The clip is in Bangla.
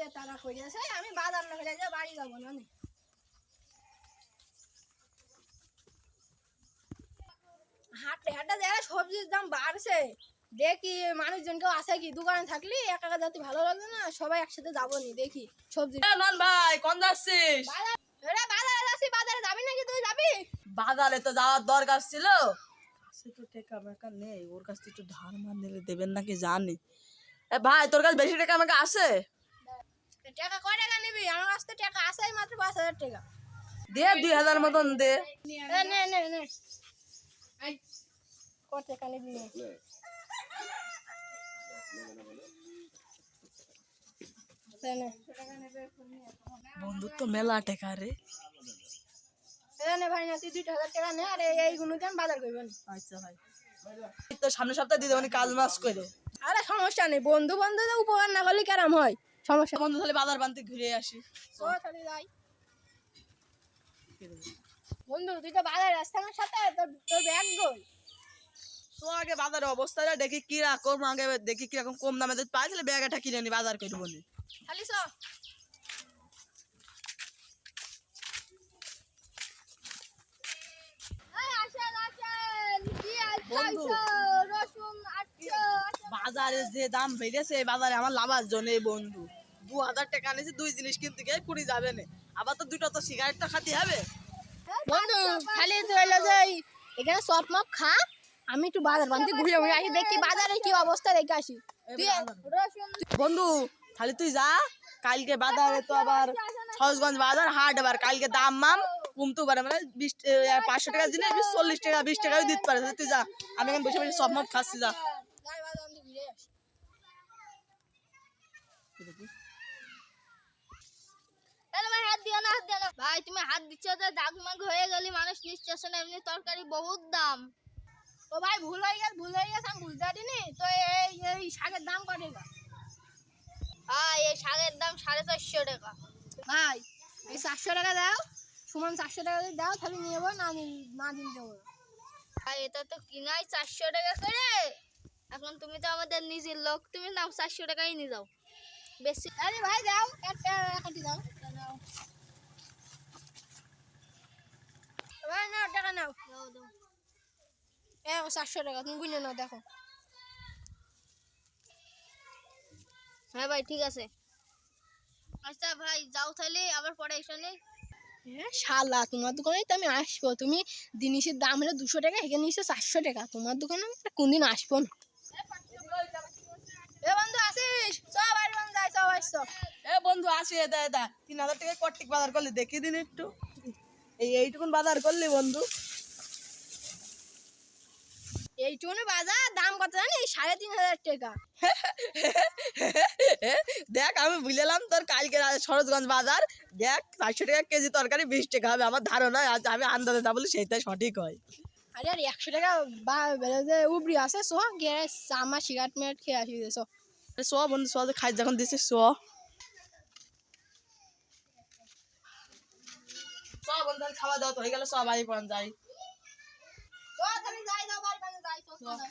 যে তারা করেছে আমি বাজার না করে বাড়ি যাব না হাটে হাটে যারা সবজির দাম বাড়ছে। দেখি মানুষজন কেউ আসে কি দোকানে থাকলে? একা একা যাতে ভালো লাগবে না সবাই একসাথে যাব নি দেখি। সবজি নন ভাই কোন যাচ্ছিস? বাজারে যাচ্ছি বাজারে যাবি নাকি তুই যাবি? বাজারে তো যাওয়ার দরকার ছিল। তো টাকা মেকা নেই ওর কাছ থেকে একটু ধার মার নিলে দেবেন নাকি জানি। এ ভাই তোর কাছে বেশি টাকা আমাকে আছে? টাকা কয় টাকা নিবি? আমার কাছ থেকে টাকা আছে মাত্র পাঁচ হাজার টাকা। দে দুই হাজার মতন দে। নে নে নে। কত টাকা নিবি? নে। এ নে। বন্ধুত্ব মেলা টাকা রে। ভাই না তুই হাজার টাকা নে আর এইগুলো কেন বাজার করবেন আচ্ছা ভাই। তো সামনের সপ্তাহে দিয়ে দেবেন কাজ মাস করে। আরে সমস্যা নেই বন্ধু বন্ধুদের উপকার না করলে কেরাম হয়। সমস্যা। বন্ধু তাহলে বাজার বানতে ঘুরে আসি। তাহলে যাই। বন্ধু তুই তো বাজারে আসতে আমার সাথে তোর ব্যাগ গই তো আগে বাজারের অবস্থাটা দেখি কি রকম আগে দেখি কীরকম কম দামে যদি পাই তাহলে ব্যাগ একটা কিনে নি বাজার করে বলি খালি চ। বাজারে যে দাম বেড়েছে বাজারে আমার লাভার জন্য বন্ধু। দু হাজার টাকা নিয়েছি দুই জিনিস কিনতে গিয়ে কুড়ি যাবে না। আবার তো দুটো তো সিগারেটটা খাতে হবে। বন্ধু খালি তুই যে এখানে সব মপ খা আমি একটু বাজার বানতে ঘুরে ঘুরে আসি দেখি বাজারে কি অবস্থা দেখে আসি। বন্ধু তাহলে তুই যা কালকে বাজারে তো আবার সহজগঞ্জ বাজার হাট আবার কালকে দাম মাম কমতেও পারে মানে বিশ পাঁচশো টাকা জিনিস বিশ চল্লিশ টাকা বিশ টাকাও দিতে পারে তুই যা আমি এখন বসে বসে সব মাপ খাচ্ছি যা যাই বাজার বানতে ঘুরে আসি তাহলে ভাই হাত দিও না হাত দিও না ভাই তুমি হাত দিচ্ছ তো দাগ মাগ হয়ে গেলে মানুষ নিচ্ছে না এমনি তরকারি বহুত দাম। ও ভাই ভুল হয়ে গেছে ভুল হয়ে গেছে আমি বুঝতে পারিনি। তো এই এই শাকের দাম কত টাকা? হ্যাঁ এই শাকের দাম সাড়ে চারশো টাকা। ভাই এই চারশো টাকা দাও সমান চারশো টাকা যদি দাও তাহলে নিয়ে যাব না না দিন দেবো। ভাই এটা তো কিনাই চারশো টাকা করে। এখন তুমি তো আমাদের নিজের লোক তুমি নাও চারশো টাকাই নিয়ে যাও। বেশি আরে ভাই দাও একটা কাটি দাও দাও। ভাই নাও টাকা নাও। এ চারশো টাকা তুমি বুঝে নাও দেখো। হ্যাঁ ভাই ঠিক আছে। আচ্ছা ভাই যাও তাহলে আবার পরে এসো নে হ্যাঁ শালা তোমার দোকানেই তো আমি আসব। তুমি জিনিসের দাম হলো দুশো টাকা এখানে নিচ্ছে চারশো টাকা। তোমার দোকানে আমি কোনদিন আসব না। এ বন্ধু আসিস? সব বাড়ি বন্ধু যাই সব আসছো এ বন্ধু আসি দা দা। তিন হাজার টাকা কট্টিক বাজার করলে দেখিয়ে দিন একটু। এই এইটুকুন বাজার করলি বন্ধু। এইটুকুনি বাজার দাম কত জানিস সাড়ে তিন হাজার টাকা। দেখ আমি বুঝলাম তোর কালকে সরোজগঞ্জ বাজার। দেখ চারশো টাকা কেজি তরকারি বিশ টাকা হবে। আমার ধারণা আজ আমি আন্দাজে যা বলি সেইটাই সঠিক হয়। আরে আর একশো টাকা বা উবরি আছে সো গিয়ে আমার সিগারেট মিগারেট খেয়ে আসি সো শো। বন্ধু শো খাই যখন দিছিস শো। সব বন্ধু খাওয়া দাওয়া তো হয়ে গেল সবাই পড়ান যাই। যাই যাই